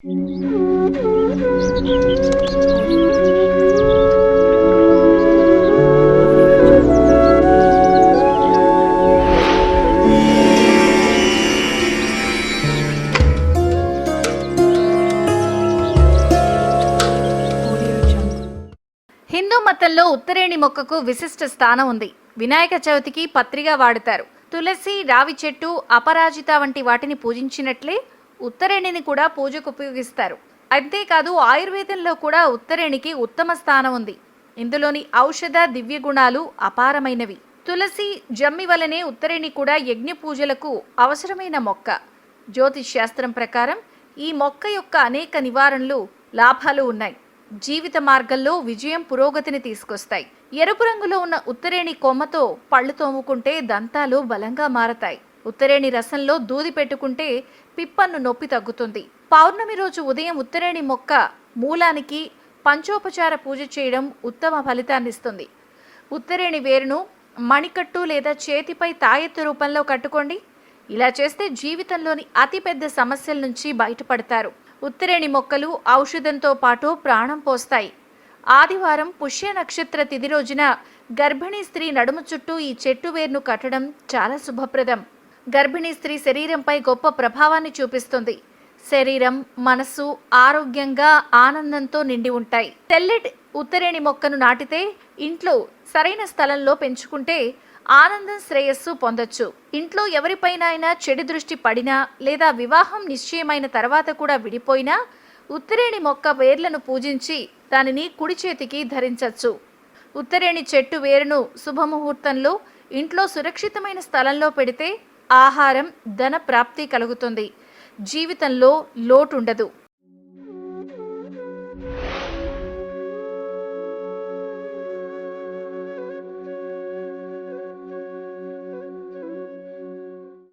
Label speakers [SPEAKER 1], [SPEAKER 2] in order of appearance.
[SPEAKER 1] హిందూ మతంలో ఉత్తరేణి మొక్కకు విశిష్ట స్థానం ఉంది. వినాయక చవితికి పత్రిగా వాడుతారు. తులసి రావి చెట్టు అపరాజిత వంటి వాటిని పూజించినట్లే ఉత్తరేణిని కూడా పూజకు ఉపయోగిస్తారు. అంతేకాదు ఆయుర్వేదంలో కూడా ఉత్తరేణికి ఉత్తమ స్థానం ఉంది. ఇందులోని ఔషధ దివ్య గుణాలు అపారమైనవి. తులసి జమ్మి వలనే ఉత్తరేణి కూడా యజ్ఞ పూజలకు అవసరమైన మొక్క. జ్యోతిష్ శాస్త్రం ప్రకారం ఈ మొక్క యొక్క అనేక నివారణలు లాభాలు ఉన్నాయి. జీవిత మార్గంలో విజయం పురోగతిని తీసుకొస్తాయి. ఎరుపు రంగులో ఉన్న ఉత్తరేణి కొమ్మతో పళ్ళు తోముకుంటే దంతాలు బలంగా మారతాయి. ఉత్తరేణి రసంలో దూది పెట్టుకుంటే పిప్పన్ను నొప్పి తగ్గుతుంది. పౌర్ణమి రోజు ఉదయం ఉత్తరేణి మొక్క మూలానికి పంచోపచార పూజ చేయడం ఉత్తమ ఫలితాన్నిస్తుంది. ఉత్తరేణి వేరును మణికట్టు లేదా చేతిపై తాయెత్తు రూపంలో కట్టుకోండి. ఇలా చేస్తే జీవితంలోని అతిపెద్ద సమస్యల నుంచి బయటపడతారు. ఉత్తరేణి మొక్కలు ఔషధంతో పాటు ప్రాణం పోస్తాయి. ఆదివారం పుష్య నక్షత్ర తిథి రోజున గర్భిణీ స్త్రీ నడుము చుట్టూ ఈ చెట్టు వేరును కట్టడం చాలా శుభప్రదం. గర్భిణీ స్త్రీ శరీరంపై గొప్ప ప్రభావాన్ని చూపిస్తుంది. శరీరం మనసు ఆరోగ్యంగా ఆనందంతో నిండి ఉంటాయి. తెల్లటి ఉత్తరేణి మొక్కను నాటితే ఇంట్లో సరైన స్థలంలో పెంచుకుంటే ఆనందం శ్రేయస్సు పొందొచ్చు. ఇంట్లో ఎవరిపైనైనా చెడు దృష్టి పడినా లేదా వివాహం నిశ్చయమైన తర్వాత కూడా విడిపోయినా ఉత్తరేణి మొక్క వేర్లను పూజించి దానిని కుడి చేతికి ధరించవచ్చు ఉత్తరేణి చెట్టు వేరును శుభముహూర్తంలో ఇంట్లో సురక్షితమైన స్థలంలో పెడితే ఆహారం ధన ప్రాప్తి కలుగుతుంది. జీవితంలో లోటుండదు.